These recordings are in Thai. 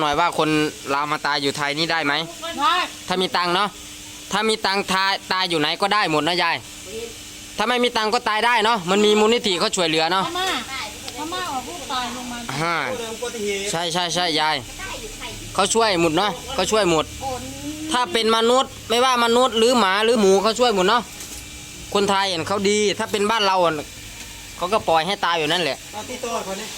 หน่อยว่าคนลาวมาตายอยู่ไทยนี่ได้ไหม ได้ถ้ามีตังค์เนาะ ถ้ามีตังค์ทายตายอยู่ไหนก็ได้หมดนะยาย ถ้าไม่มีตังค์ก็ตายได้เนาะ มันมีมูลนิธิเขาช่วยเหลือเนาะพม่าพม่าออกลูกตายลงมาฮ่าเรื่องอุบัติเหตุใช่ใช่ใช่ยาย เขาช่วยหมดเนาะเขาช่วยหมด ถ้าเป็นมนุษย์ไม่ว่ามนุษย์หรือหมาหรือหมูเขาช่วยหมดเนาะ คนไทยเห็นเขาดี ถ้าเป็นบ้านเราอะเขาก็ปล่อยให้ตายอยู่นั่นแหละเอาที่ตัวคนนี้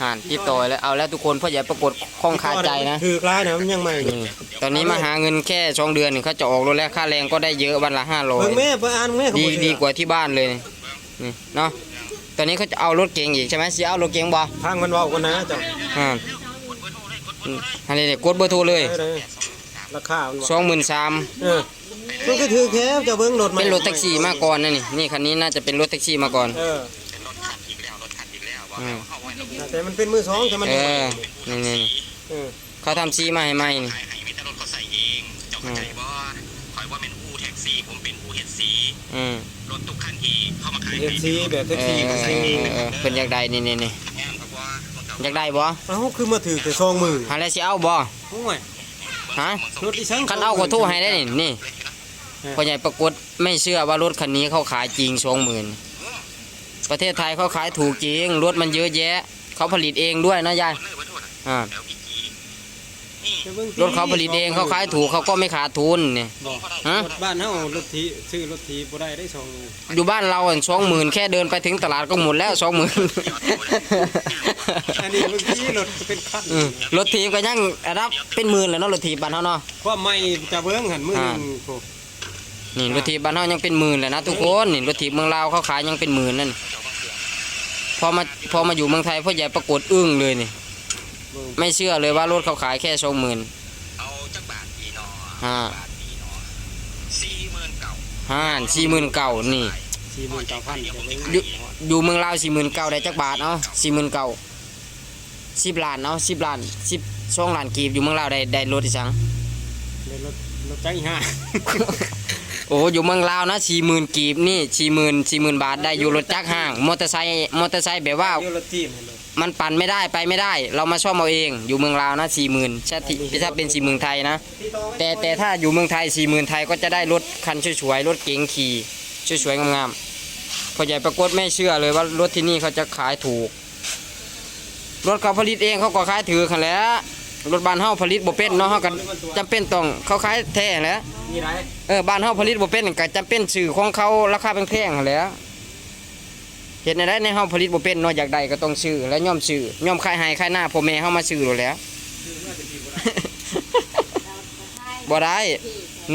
ห่านที่ต่อยแล้วเอาแล้วทุกคนพ่อใหญ่ปรากฏคล่องคาใจนะถือกลายนะมันยังไม่นี่ตอนนี้มาหาเงินแค่สองเดือนนี่เขาจะออกรถแล้วค่าแรงก็ได้เยอะวันละห้าร้อยเบิ่งแม่เบิ่งอ่านแม่เขาดีบ่เชื่อดีกว่าที่บ้านเลยนี่นี่เนาะตอนนี้เขาจะเอารถเก๋งอีกใช่ไหมสิเอารถเก๋งบ่ทางมันเว้ากันนะเจ้าอ่าอืมอันนี้เด็กกดเบอร์โทรเลยได้เลยราคามันสองหมื่นสามเออมันก็ถือแค่เจ้าเบิ่งรถเป็นรถแท็กซี่มาก่อนนะนี่นี่คันนี้น่าจะเป็นรถแท็กซี่มาก่อน เออ อืมแต่มันเป็นมือสองแต่มันเออนี่นี่นี่เออเขาทำซีมาให้ใหม่นี่ขายให้มีแต่รถเขาใส่เองเจ้าเข้าใจบ่คอยว่าเป็นอูแท็กซี่ผมเป็นอูเฮดซีอืมรถทุกคันที่เข้ามาขายเอฟซีแบบเอแท็กอซี่เอก็อซื้อเออเออเป็นอยากได้นี่นี่นี่งามครับว่ามันก็อยากได้บ่เอ้าคือมาถือแต่ซองมือหาแล้วสิเอาบ่โอ้ยฮะรถอีสังคันเอาก็โทรให้ได้นี่นี่พ่อใหญ่ปรากฏไม่เชื่อว่ารถคันนี้เขาขายจริงสองหมื่น ประเทศไทยเขาขายถูกจริงรถมันเยอะแยะ เขาผลิตเองด้วยนะยายเลิกไว้โทษนะอ่าแล้วพี่จีรถเขาผลิตเองเขาขายถูกเขาก็ไม่ขาดทุนนี่ฮะรถบ้านเฮารถทีซื้อรถทีบ่ได้ได้ซองมืออยู่บ้านเราสองหมื่นแค่เดินไปถึงตลาดก็หมดแล้วสองหมื่นอันนี้บางทีรถเป็นคันรถถีบก็ยังรับเป็นหมื่นแล้วเนาะรถถีบบ้านเฮาเนาะความไม่จะเบิ่งหันมือห นึงโอ้นี่รถถีบบ้านเฮายังเป็นหมื่นเลยนะทุกคนนี่รถถีบเมืองลาวเขาขายยังเป็นหมื่นนั่นพอมาพอมาอยู่เมืองไทยพ่อใหญ่ปรากฏอึ้งเลยนี่เบิ่งไม่เชื่อเลยว่ารถเขาขายแค่สองหมื่นเอาจักบาทปีนอห้าบาทปีนอสี่หมื่นเก่าห้าสี่หมื่นเก่านี่สี่หมื่นเก้าพันจะเบิ่งอยู่อยู่เมืองลาวสี่หมื่นเก่าได้จักบาทเนาะสี่หมื่นเก่าสิบล้านเนาะสิบล้านสิบสองล้านกีบอยู่เมืองลาวได้ได้รถอีสังเลยรถรถจักรอีห้า โอ้อยู่เมืองลาวนะสี่หมื่นกีบนี่สี่หมื่นสี่หมื่นบาทได้อยู่รถจักรห้าง มอเตอร์ไซค์มอเตอร์ไซค์แบบว่าเดี๋ยวรทีมให้เลยมันปั่นไม่ได้ไปไม่ได้ เรามาซ่อมเอาเองอยู่เมืองลาวนะสี่หมื่นถ้าที่ถ้าเป็นสี่หมื่นไทยนะ แต่แต่ถ้าอยู่เมืองไทยสี่หมื่นไทยก็จะได้รถคันสวยๆรถเก๋งขี่สวยๆงามๆพอใหญ่ปรากฏไม่เชื่อเลยว่ารถที่นี่เขาจะขายถูก รถเขาผลิตเองเขาก็ขายถือกันแหล้ว รถบ้านเฮาผลิตบ่เป็นเนาะเฮาก็จำเป็นต้องเขาขายแท้แหล้วมีไรเออบ้านเฮาผลิตบ่เป็นก็จำเป็นสื่อของเขาราคาแพงๆหั่นแหล้วเห็นได้ในเฮาผลิตบ่เป็นเนาะอยากได้ก็ต้องซื้อและย่อมซื้อย่อมขายให้ขายหน้าพ่อแม่เฮามาซื้อโลดแหล้ว บ่ได้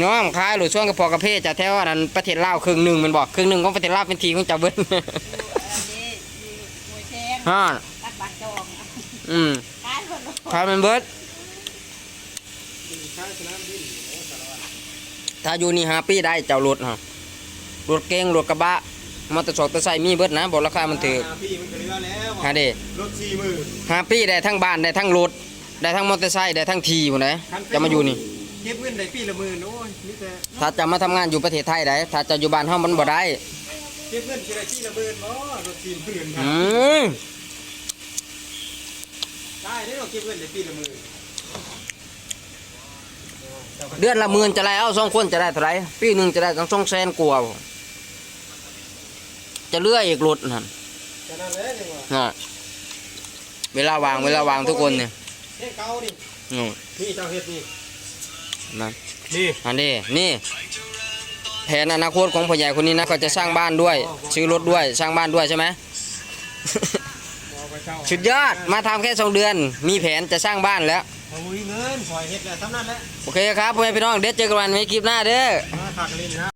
น้อมขายหรือช่วงกระเพาะกระเพาะจะแถวอันนั้นประเทศลาวครึ่งหนึงแมันบอกครึ่งหนึงของประเทศลาวเป็นทีของเจ้าเบิ้มวยแทงฮ่าตัดบัตรจอง อืม ขายหมดเลยขายมันเบิดถ้าอยู่นี่หาปีได้เจ้ารถฮะรถเก๋งรถกระบะมอเตอร์ไซค์มอเตอร์ไซค์มีเบิดนะบอกราคามันถือหาพี่มันก็เหลือแล้วหาเด้รถสี่หมื่นหาปีได้ทั้งบ้านได้ทั้งรถได้ทั้งมอเตอร์ไซค์ได้ทั้งทีพุ่นนะจะมาอยู่นี่เก็บเงินได้ปีละหมื่นโอ้ยนี่แต่ถ้าจะมาทำงานอยู่ประเทศไทยได้ถ้าจะอยู่บ้านเฮามันบ่ได้เก็บเงินทีละปีละหมื่นบ่รถสี่หมื่นอืมได้ได้เราเก็บเงินได้ปีละหมื่นเดือนละหมื่นจะได้เอาสองคนจะได้เท่าไหรปีหนึ่งจะได้ตั้งสองแสนกว่าบ่จะเลื่อยอีกรถนั่นจะนั่นแหละจังหวะฮะเวลาวางเวลาวางทุกคนเนี่ยเฮ็ดเก่าดิอืมนี่เจ้าเฮ็ดนี่นะนี่อันนี้นี่แผนอนาคตของพ่อใหญ่คนนี้นะก็จะสร้างบ้านด้วย ซื้อรถด้วยสร้างบ้านด้วยใช่ไหมบ่ไปเช่า สุดยอดมาทำแค่สองเดือน มีแผนจะสร้างบ้านแล้วเอามีเงินปล่อยเฮ็ดแล้วทำนั่นแหละโอเคครับพ่อแม่พี่น้องเดี๋ยวเจอกันวันในคลิปหน้าเด้อ มาฝากกันเลยนะ